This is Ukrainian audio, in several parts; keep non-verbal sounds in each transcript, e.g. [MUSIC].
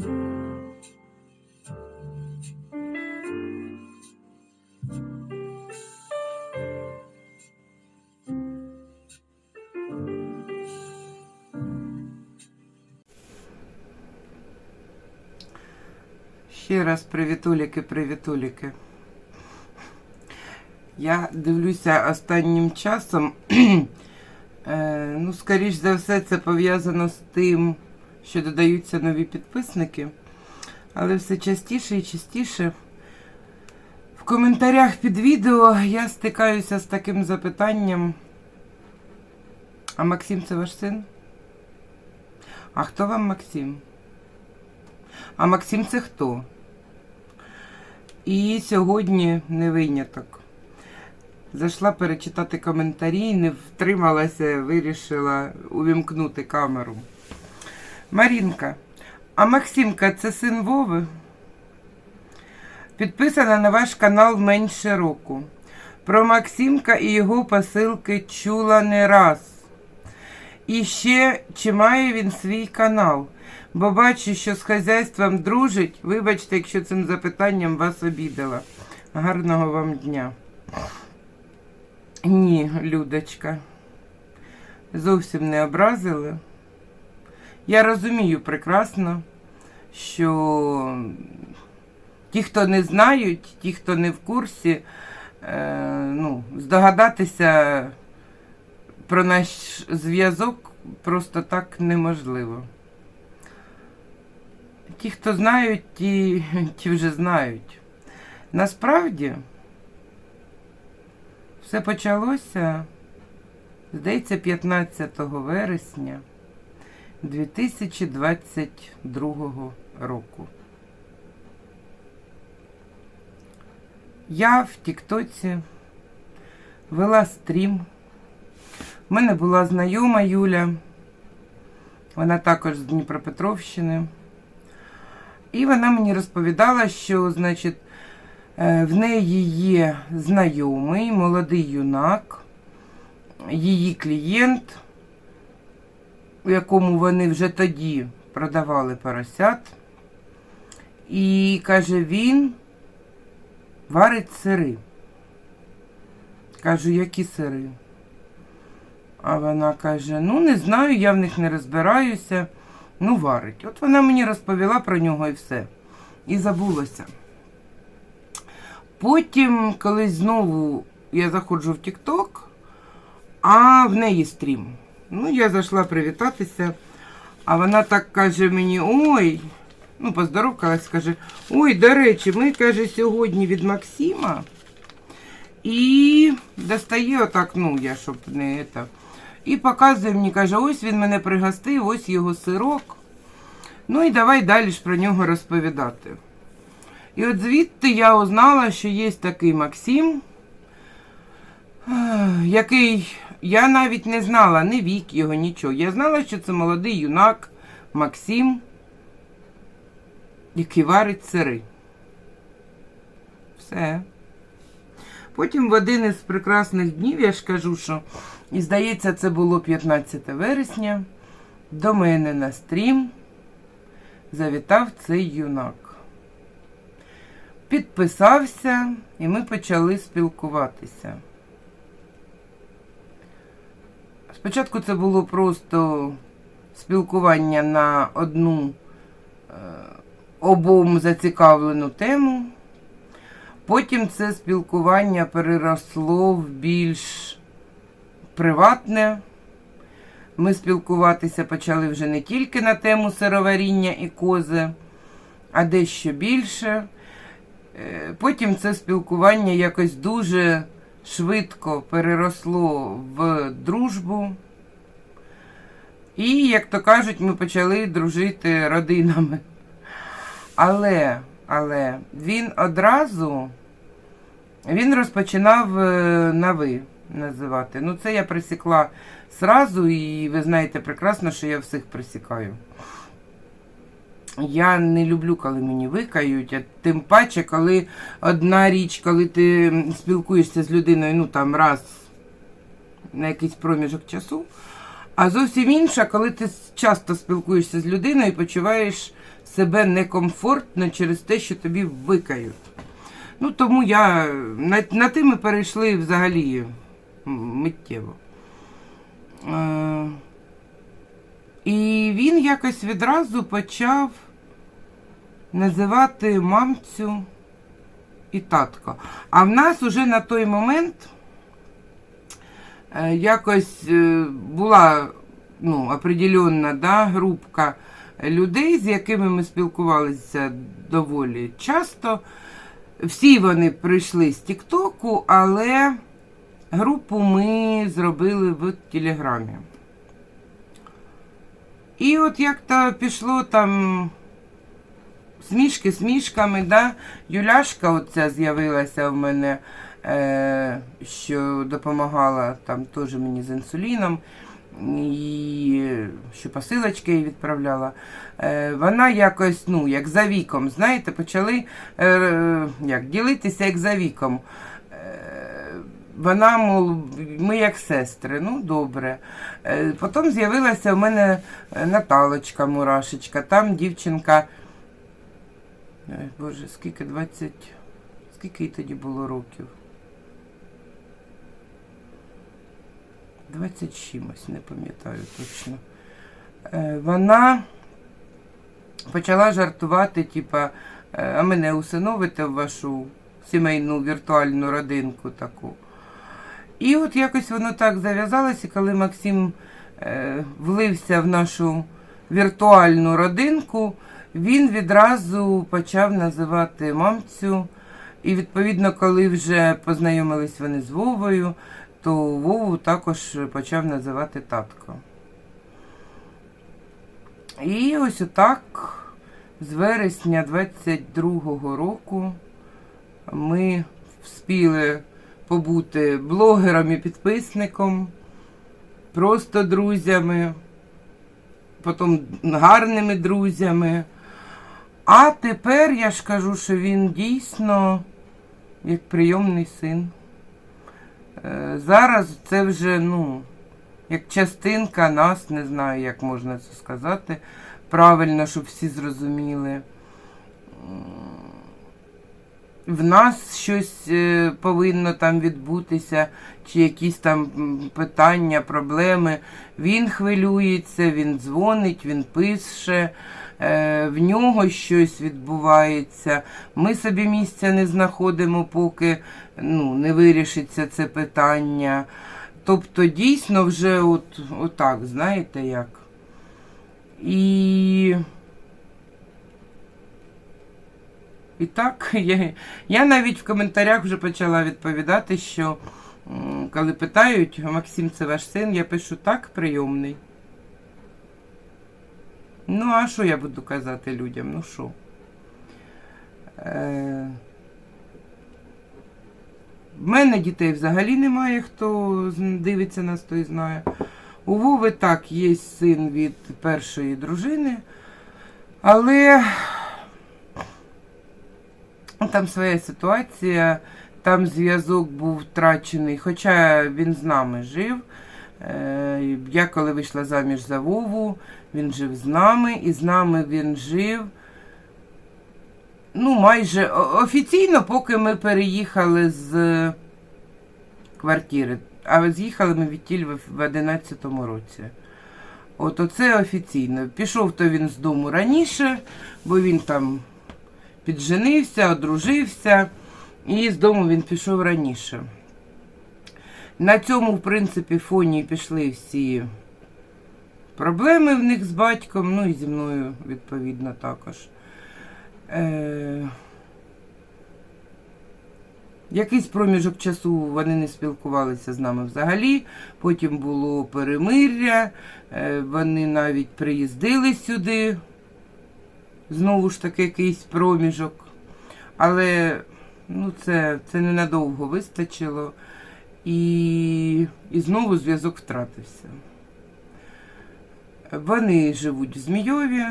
Ще раз привітуліки, привітуліки. Я дивлюся останнім часом. [CLEARS THROAT] е, ну, скоріш за все, це пов'язано з тим, що додаються нові підписники. Але все частіше і частіше в коментарях під відео я стикаюся з таким запитанням. А Максим це ваш син? А хто вам Максим? А Максим це хто? І сьогодні не виняток. Зайшла перечитати коментарі, не втрималася, вирішила увімкнути камеру. Марінка, а Максимка це син Вови? Підписана на ваш канал менше року. Про Максимка і його посилки чула не раз. І ще чи має він свій канал? Бо бачу, що з хазяйством дружить. Вибачте, якщо цим запитанням вас обідала. Гарного вам дня. Ні, Людочка. Зовсім не образили. Я розумію прекрасно, що ті, хто не знають, ті, хто не в курсі, е, ну, здогадатися про наш зв'язок просто так неможливо. Ті, хто знають, ті, ті вже знають. Насправді, все почалося, здається, 15 вересня 2022 року. Я в Тіктоці вела стрім. У мене була знайома Юля, вона також з Дніпропетровщини. І вона мені розповідала, що, значить, е, в неї є знайомий, молодий юнак, її клієнт, у якому вони вже тоді продавали поросят. І каже, він варить сири. Кажу, які сири? А вона каже: ну, не знаю, я в них не розбираюся. Ну, варить. От вона мені розповіла про нього і все. І забулося. Потім, колись знову я заходжу в Тік-Ток, а в неї стрім. Ну, я зайшла привітатися, а вона так каже мені: ой, ну, поздоровкалась, каже, ой, до речі, ми, каже, сьогодні від Максима. І достає отак, ну, я щоб не це. І показує мені, каже, ось він мене пригостив, ось його сирок. Ну і давай далі ж про нього розповідати. І от звідти я узнала, що є такий Максим, який я навіть не знала ні вік його, нічого. Я знала, що це молодий юнак Максим, який варить сири. Все. Потім в один із прекрасних днів, я ж кажу, що, і здається, це було 15 вересня, до мене на стрім завітав цей юнак. Підписався, і ми почали спілкуватися. Спочатку це було просто спілкування на одну е, обом зацікавлену тему. Потім це спілкування переросло в більш приватне. Ми спілкуватися почали вже не тільки на тему сироваріння і кози, а дещо більше. Е, Потім це спілкування якось дуже швидко переросло в дружбу. І, як то кажуть, ми почали дружити родинами. Але, але він одразу він розпочинав е, на ви називати. Ну, це я присікла сразу, і ви знаєте прекрасно, що я всіх присікаю. Я не люблю, коли мені викають, а тим паче, коли одна річ, коли ти спілкуєшся з людиною, ну там раз на якийсь проміжок часу. А зовсім інша, коли ти часто спілкуєшся з людиною і почуваєш себе некомфортно через те, що тобі викають. Ну, тому я на, на ти ми перейшли взагалі миттєво. Е, і він якось відразу почав називати мамцю і татко. А в нас уже на той момент е, якось е, була ну, определенна да, групка людей, з якими ми спілкувалися доволі часто. Всі вони прийшли з Тіктоку, але групу ми зробили в Телеграмі. І от як то пішло там смішки смішками, да? Юляшка оця з'явилася в мене, е, що допомагала там теж мені з інсуліном. І що посилочки їй відправляла. Е, вона якось, ну, як за віком, знаєте, почали е, як, ділитися як за віком. Е, вона, мов, ми як сестри, ну добре. Е, потім з'явилася в мене е, Наталочка Мурашечка, там дівчинка. Ой, Боже, скільки 20. Скільки їй тоді було років? 20 чимось, не пам'ятаю точно. Е, вона почала жартувати, типа, е, а мене усиновите в вашу сімейну віртуальну родинку таку. І от якось воно так зав'язалося, коли Максим е, влився в нашу віртуальну родинку, він відразу почав називати мамцю. І відповідно, коли вже познайомились вони з Вовою, то Вову також почав називати татко. І ось отак з вересня 22-го року ми вспіли побути блогером і підписником, просто друзями, потім гарними друзями. А тепер я ж кажу, що він дійсно як прийомний син. Е, Зараз це вже, ну, як частинка нас, не знаю, як можна це сказати. Правильно, щоб всі зрозуміли. В нас щось е, повинно там відбутися, чи якісь там питання, проблеми. Він хвилюється, він дзвонить, він пише, е, в нього щось відбувається. Ми собі місця не знаходимо, поки ну, не вирішиться це питання. Тобто, дійсно, вже от, отак, знаєте як. І. І так, [LAUGHS] я, я навіть в коментарях вже почала відповідати, що коли питають, Максим, це ваш син, я пишу так, прийомний. Ну, а що я буду казати людям? Ну що? Е... В мене дітей взагалі немає, хто дивиться нас, той знає. У Вови так, є син від першої дружини, але там своя ситуація, там зв'язок був втрачений, хоча він з нами жив. Е, Я коли вийшла заміж за Вову, він жив з нами, і з нами він жив. Ну, майже офіційно, поки ми переїхали з квартири. А з'їхали ми відтіль в 2011 році. От оце офіційно. Пішов то він з дому раніше, бо він там підженився, одружився, і з дому він пішов раніше. На цьому, в принципі, фоні пішли всі проблеми в них з батьком, ну і зі мною, відповідно, також. Е... Якийсь проміжок часу вони не спілкувалися з нами взагалі. Потім було перемир'я, е, вони навіть приїздили сюди. Знову ж таки, якийсь проміжок. Але ну, це, це ненадовго вистачило. І, і знову зв'язок втратився. Вони живуть в Змійові.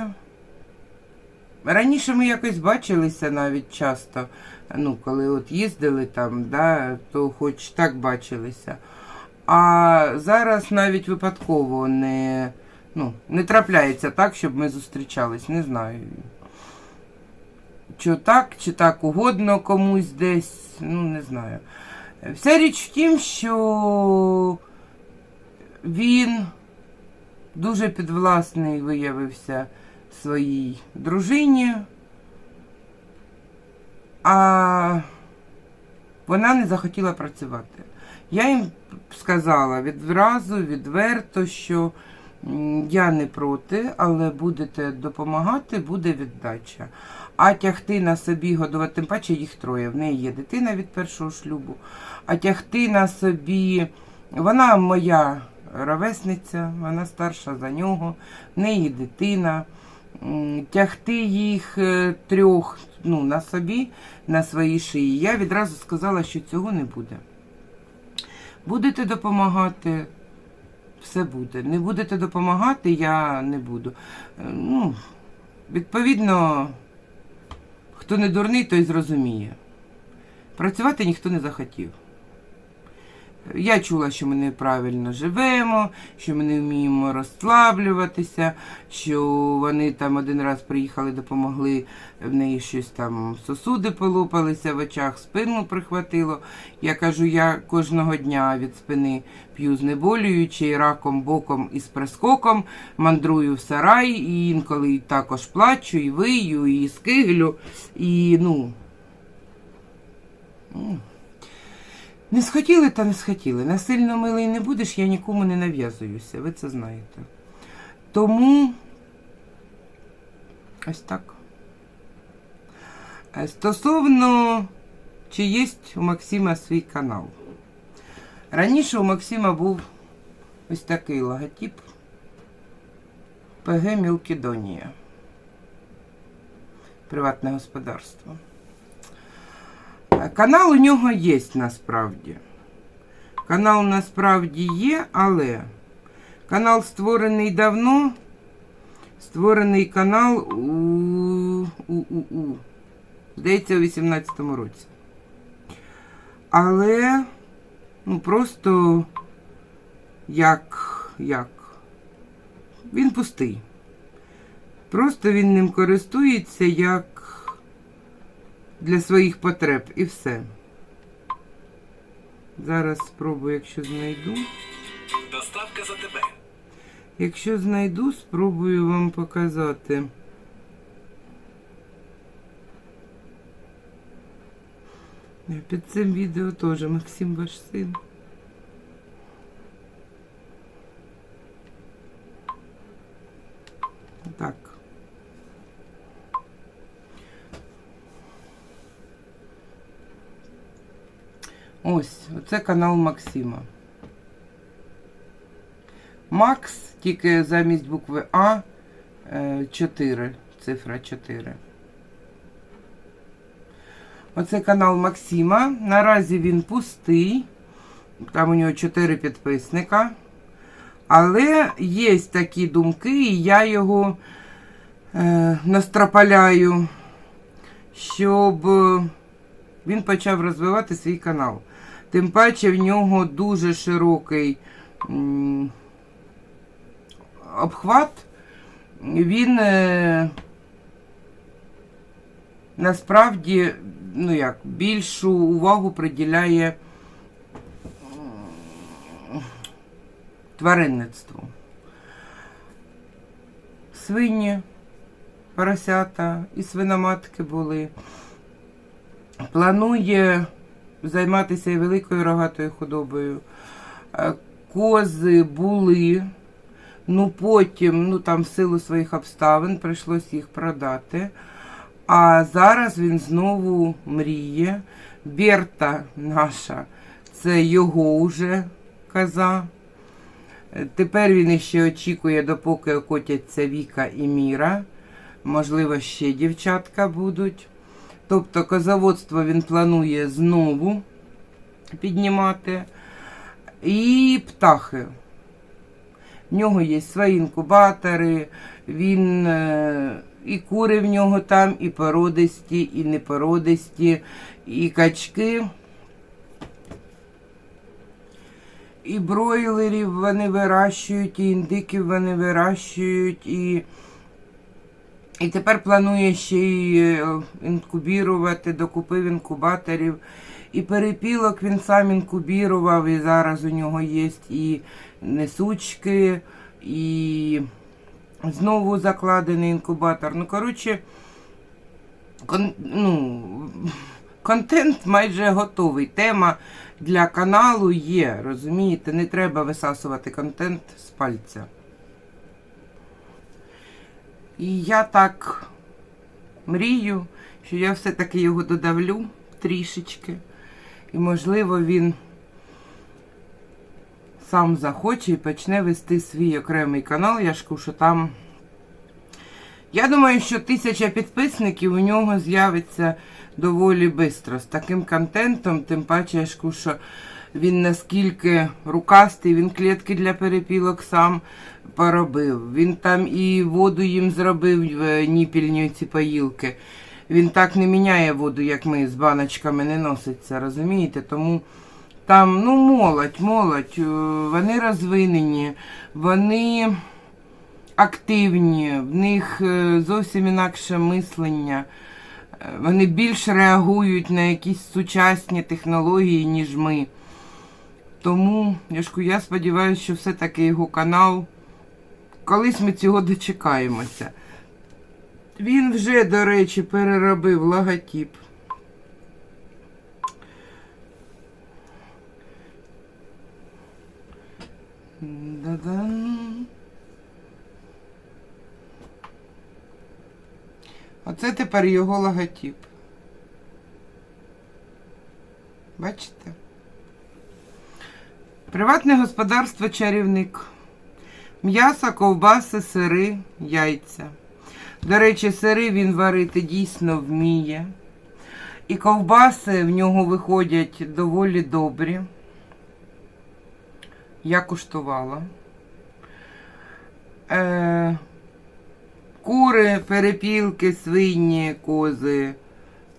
Раніше ми якось бачилися навіть часто. Ну, коли от їздили там, да, то хоч так бачилися. А зараз навіть випадково не, ну, не трапляється так, щоб ми зустрічались. Не знаю. Чи так, чи так угодно комусь десь, ну не знаю. Вся річ в тім, що він дуже підвласний виявився своїй дружині, а вона не захотіла працювати. Я їм сказала відразу, відверто, що я не проти, але будете допомагати, буде віддача. А тягти на собі годувати, тим паче їх троє. В неї є дитина від першого шлюбу. А тягти на собі, вона моя ровесниця, вона старша за нього, в неї дитина. Тягти їх е, трьох ну, на собі, на своїй шиї. Я відразу сказала, що цього не буде. Будете допомагати, все буде. Не будете допомагати, я не буду. Е, Ну, відповідно, хто не дурний, той зрозуміє. Працювати ніхто не захотів. Я чула, що ми неправильно живемо, що ми не вміємо розслаблюватися, що вони там один раз приїхали, допомогли, в неї щось там сосуди полопалися в очах, спину прихватило. Я кажу, я кожного дня від спини п'ю знеболюючи, раком, боком і з прискоком, мандрую в сарай, і інколи також плачу, і вию, і скиглю, і ну. Не схотіли та не схотіли. Насильно милий не будеш, я нікому не нав'язуюся, ви це знаєте. Тому ось так. Е, Стосовно, чи є у Максима свій канал. Раніше у Максима був ось такий логотип ПГ Мілкідонія. Приватне господарство. Канал у нього є насправді. Канал насправді є, але канал створений давно. Створений канал у, у, у, у здається, у 18-му році. Але, ну, просто як, як? Він пустий. Просто він ним користується як для своїх потреб і все. Зараз спробую, якщо знайду. Доставка за тебе. Якщо знайду, спробую вам показати. Під цим відео теж Максим ваш син. Так. Ось, оце канал Максима. Макс, тільки замість букви А 4, цифра 4. Оце канал Максима. Наразі він пустий. Там у нього 4 підписника. Але є такі думки, і я його е, настропаляю, щоб е, він почав розвивати свій канал. Тим паче в нього дуже широкий м, обхват. Він е, насправді ну як, більшу увагу приділяє тваринництву. Свині, поросята і свиноматки були. Планує займатися і великою рогатою худобою. Е, Кози були, ну потім, ну там в силу своїх обставин прийшлось їх продати. А зараз він знову мріє. Берта наша, це його уже коза. Е, Тепер він іще очікує, допоки окотяться Віка і Міра. Можливо, ще дівчатка будуть. Тобто козоводство він планує знову піднімати. І птахи. В нього є свої інкубатори, він е, і кури в нього там, і породисті, і непородисті, і качки. і бройлерів вони вирощують, і індиків вони вирощують, і, і тепер планує ще й е, інкубірувати, докупив інкубаторів. І перепілок він сам інкубірував, і зараз у нього є і несучки, і знову закладений інкубатор. Ну, коротше, кон, ну, контент майже готовий. Тема для каналу є, розумієте? Не треба висасувати контент з пальця. І я так мрію, що я все-таки його додавлю трішечки. І, можливо, він сам захоче і почне вести свій окремий канал. Я ж що там. Я думаю, що тисяча підписників у нього з'явиться доволі швидко. З таким контентом, тим паче, я ж що він наскільки рукастий, він клітки для перепілок сам поробив. Він там і воду їм зробив е, ніпільні ці поїлки. Він так не міняє воду, як ми з баночками не носиться, розумієте? Тому там, ну, молодь, молодь, е, вони розвинені, вони активні, в них е, зовсім інакше мислення. Вони більш реагують на якісь сучасні технології, ніж ми. Тому, я ж кажу, я сподіваюся, що все-таки його канал, колись ми цього дочекаємося. Він вже, до речі, переробив логотип. Да-дан. Оце тепер його логотип. Бачите? Приватне господарство чарівник. М'ясо, ковбаси, сири, яйця. До речі, сири він варити дійсно вміє. І ковбаси в нього виходять доволі добрі. Я куштувала. Е, кури, перепілки, свині, кози,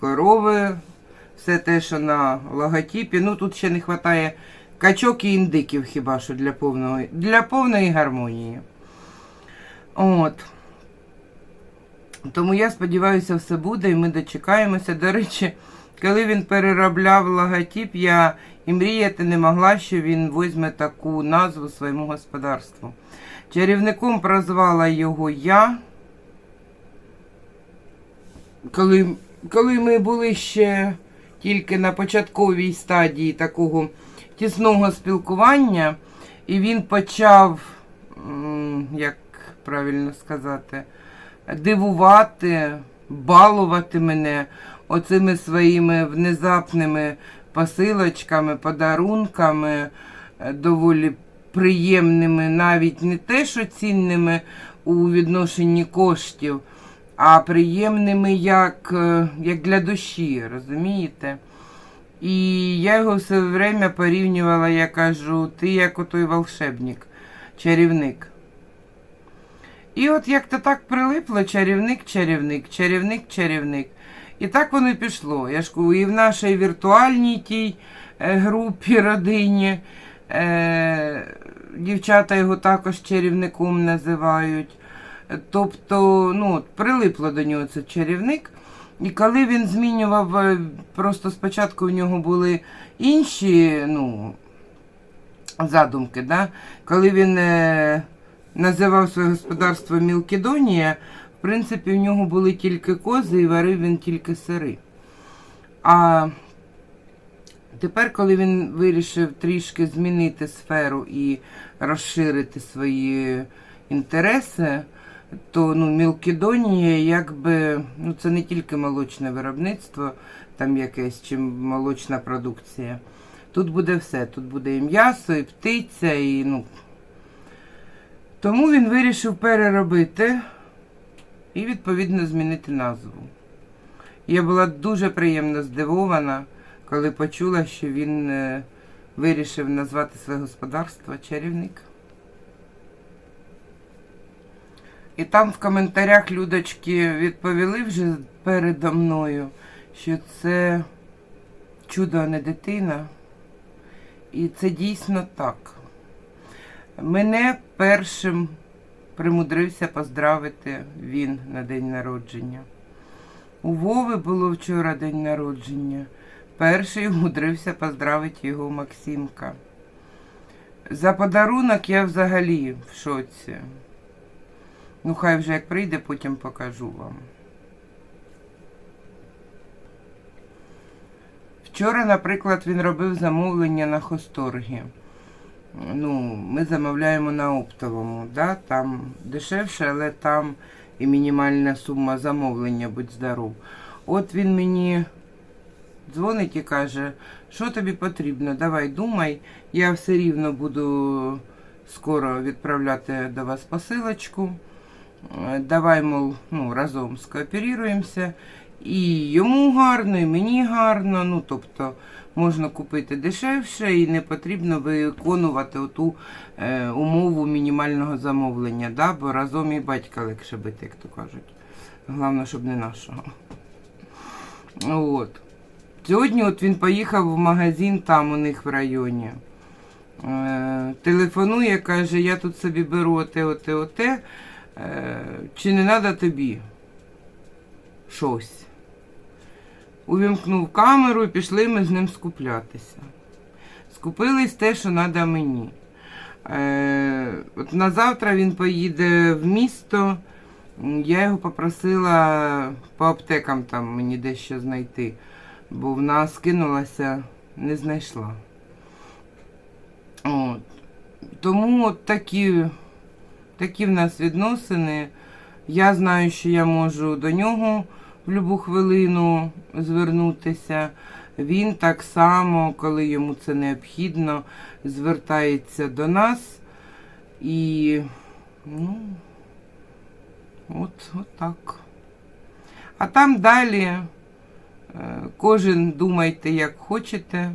корови. Все те, що на логотипі. Ну, тут ще не вистачає качок і індиків хіба що для повної, для повної гармонії. От. Тому я сподіваюся, все буде і ми дочекаємося. До речі, коли він переробляв логотип, я і мріяти не могла, що він візьме таку назву своєму господарству. Чарівником прозвала його я. Коли, коли ми були ще тільки на початковій стадії такого тісного спілкування, і він почав, як правильно сказати, дивувати, балувати мене оцими своїми внезапними посилочками, подарунками, е, доволі приємними, навіть не те, що цінними у відношенні коштів, а приємними як, е, як для душі, розумієте? І я його все время порівнювала, я кажу, ти як отой волшебник, чарівник. І от як-то так прилипло чарівник, чарівник, чарівник, чарівник. І так воно і пішло. Я ж кажу, і в нашій віртуальній тій е, групі родині е, дівчата його також чарівником називають. Тобто, ну, прилипло до нього це чарівник. І коли він змінював, е, просто спочатку в нього були інші ну, задумки, да? коли він е, називав своє господарство Мілкедонія, в принципі, в нього були тільки кози і варив він тільки сири. А тепер, коли він вирішив трішки змінити сферу і розширити свої інтереси, то ну, Мілкедонія, якби, ну, це не тільки молочне виробництво, там якесь чи молочна продукція. Тут буде все. Тут буде і м'ясо, і птиця, і ну. Тому він вирішив переробити і, відповідно, змінити назву. Я була дуже приємно здивована, коли почула, що він е, вирішив назвати своє господарство чарівник. І там в коментарях людочки відповіли вже передо мною, що це чудо, а не дитина. І це дійсно так. Мене першим примудрився поздравити він на день народження. У Вови було вчора день народження. Перший умудрився поздравити його Максимка. За подарунок я взагалі в шоці. Ну, хай вже як прийде, потім покажу вам. Вчора, наприклад, він робив замовлення на Хосторгі. Ну, ми замовляємо на оптовому, да? там дешевше, але там і мінімальна сума замовлення, будь здоров. От він мені дзвонить і каже, що тобі потрібно, давай думай, я все рівно буду скоро відправляти до вас посилочку. Е, Давай, мов, ну, разом скооперуємося. І йому гарно, і мені гарно. Ну, тобто можна купити дешевше і не потрібно виконувати оту е, умову мінімального замовлення, да? бо разом і батька легше бити, як то кажуть. Головне, щоб не нашого. От. Сьогодні от він поїхав в магазин там у них в районі. Е, телефонує, каже, я тут собі беру оте, оте, оте. Е, чи не треба тобі щось? Увімкнув камеру і пішли ми з ним скуплятися. Скупились те, що треба мені. Е, от на завтра він поїде в місто. Я його попросила по аптекам там мені дещо знайти, бо вона скинулася, не знайшла. От. Тому от такі, такі в нас відносини. Я знаю, що я можу до нього в будь-яку хвилину звернутися. Він так само, коли йому це необхідно, звертається до нас. І ну, от, от так. А там далі е, кожен думайте, як хочете,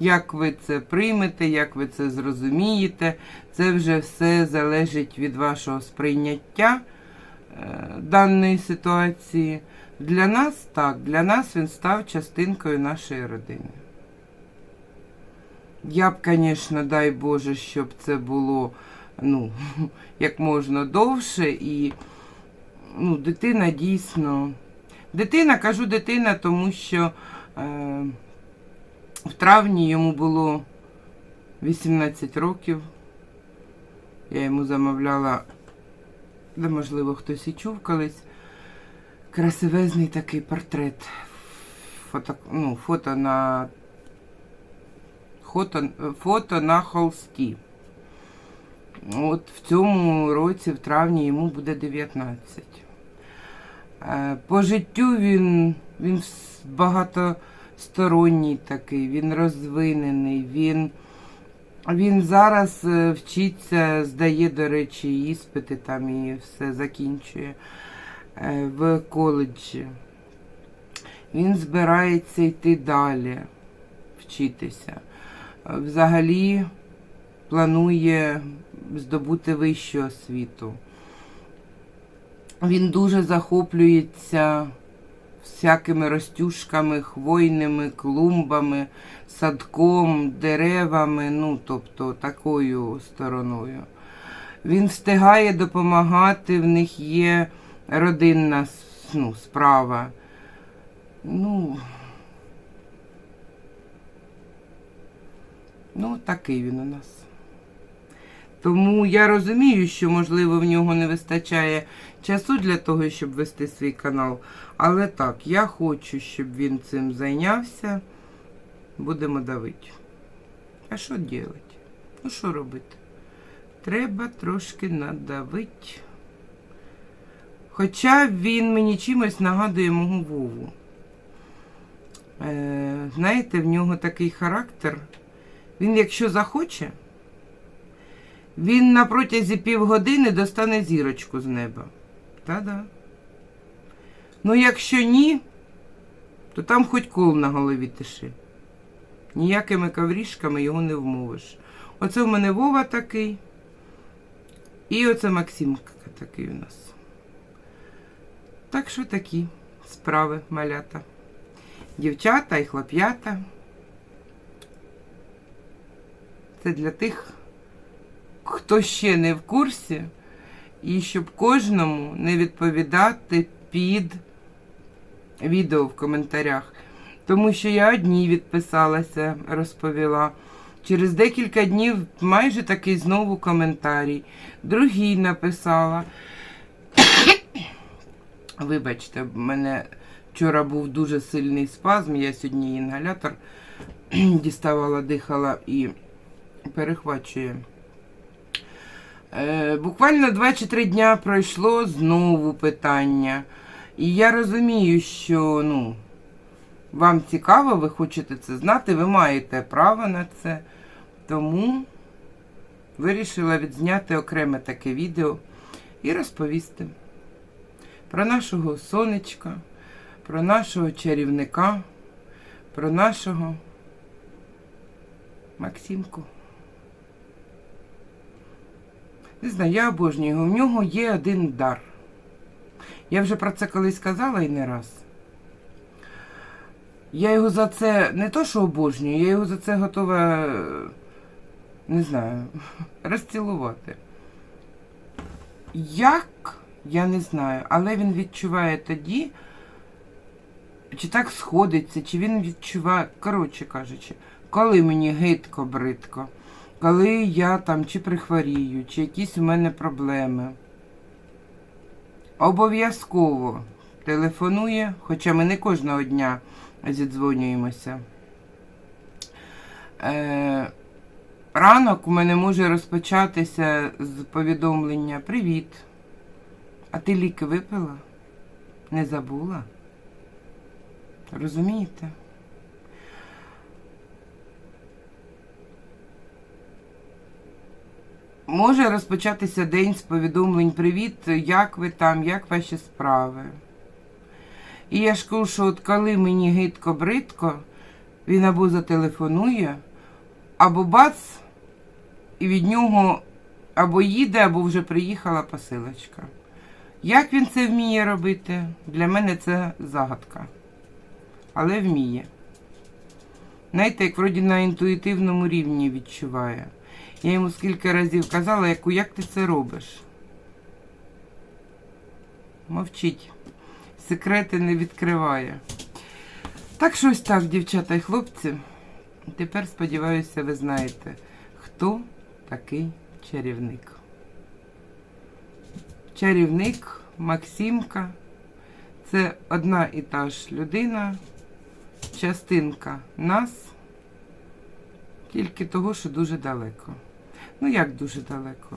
як ви це приймете, як ви це зрозумієте. Це вже все залежить від вашого сприйняття е, даної ситуації. Для нас так, для нас він став частинкою нашої родини. Я б, звісно, дай Боже, щоб це було ну, [LAUGHS] як можна довше. І ну, дитина дійсно. Дитина, кажу дитина, тому що е, в травні йому було 18 років. Я йому замовляла, де, можливо, хтось і чув колись. Красивезний такий портрет. Фото, ну, фото на фото, фото на холсті. От в цьому році, в травні, йому буде 19. Е, По життю він, він вс- багатосторонній такий, він розвинений, він, він зараз е, вчиться, здає, до речі, іспити там і все закінчує е, в коледжі. Він збирається йти далі, вчитися. Е, Взагалі планує здобути вищу освіту. Він дуже захоплюється всякими ростюшками, хвойними клумбами, садком, деревами, ну, тобто такою стороною. Він встигає допомагати, в них є родинна ну, справа. Ну, ну, такий він у нас. Тому я розумію, що, можливо, в нього не вистачає часу для того, щоб вести свій канал. Але так, я хочу, щоб він цим зайнявся. Будемо давити. А що робити? Ну, що робити? Треба трошки надавити. Хоча він мені чимось нагадує мого Вову. Е, знаєте, в нього такий характер. Він, якщо захоче, він на протязі півгодини достане зірочку з неба. Та-да. Ну, якщо ні, то там хоч кол на голові тиши. Ніякими коврішками його не вмовиш. Оце в мене Вова такий. І оце Максимка такий у нас. Так що такі справи малята. Дівчата і хлоп'ята. Це для тих, хто ще не в курсі, і щоб кожному не відповідати під відео в коментарях. Тому що я одній відписалася, розповіла. Через декілька днів майже такий знову коментарій. Другий написала. [COUGHS] Вибачте, в мене вчора був дуже сильний спазм. Я сьогодні інгалятор [COUGHS] діставала, дихала і перехвачує. Е, буквально 2 чи 3 дня пройшло знову питання. І я розумію, що ну, вам цікаво, ви хочете це знати, ви маєте право на це. Тому вирішила відзняти окреме таке відео і розповісти про нашого сонечка, про нашого чарівника, про нашого Максимку. Не знаю, я обожнюю його. В нього є один дар. Я вже про це колись казала і не раз. Я його за це не то, що обожнюю, я його за це готова, е, не знаю, [LAUGHS] розцілувати. Як, я не знаю, але він відчуває тоді, чи так сходиться, чи він відчуває, коротше кажучи, коли мені гидко, бридко, коли я там чи прихворію, чи якісь у мене проблеми. Обов'язково телефонує, хоча ми не кожного дня зідзвонюємося. Е, ранок у мене може розпочатися з повідомлення Привіт. А ти ліки випила? Не забула? Розумієте? Може розпочатися день з повідомлень Привіт, як ви там, як ваші справи? І я ж кажу, що от коли мені гидко бридко, він або зателефонує, або бац, і від нього або їде, або вже приїхала посилочка. Як він це вміє робити? Для мене це загадка. Але вміє. Знаєте, як вроді на інтуїтивному рівні відчуває. Я йому скільки разів казала, яку як ти це робиш? Мовчить. Секрети не відкриває. Так що ось так, дівчата і хлопці. Тепер, сподіваюся, ви знаєте, хто такий чарівник. Чарівник Максимка це одна і та ж людина, частинка нас, тільки того, що дуже далеко. Ну як дуже далеко?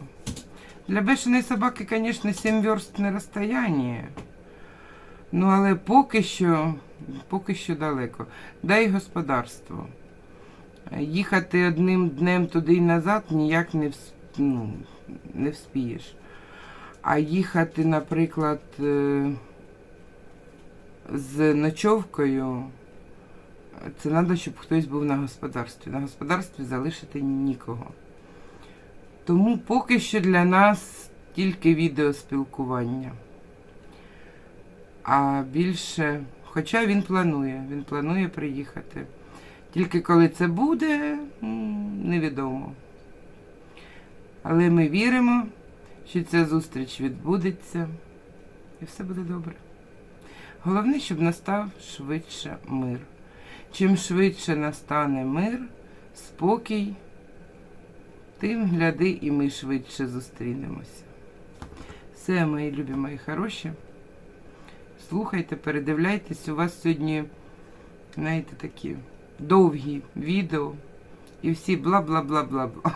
Для бешеної собаки, звісно, 7 верст не розстояння. Ну, але поки що, поки що далеко. Дай господарство. Їхати одним днем туди і назад ніяк не, вс... ну, не вспієш. А їхати, наприклад, е, з ночовкою, це треба, щоб хтось був на господарстві. На господарстві залишити нікого. Тому поки що для нас тільки відеоспілкування. А більше, хоча він планує, він планує приїхати. Тільки коли це буде, невідомо. Але ми віримо, що ця зустріч відбудеться і все буде добре. Головне, щоб настав швидше мир. Чим швидше настане мир, спокій, тим гляди і ми швидше зустрінемося. Все, мої любі, мої хороші. Слухайте, передивляйтесь, у вас сьогодні, знаєте, такі довгі відео і всі бла-бла-бла-бла-бла.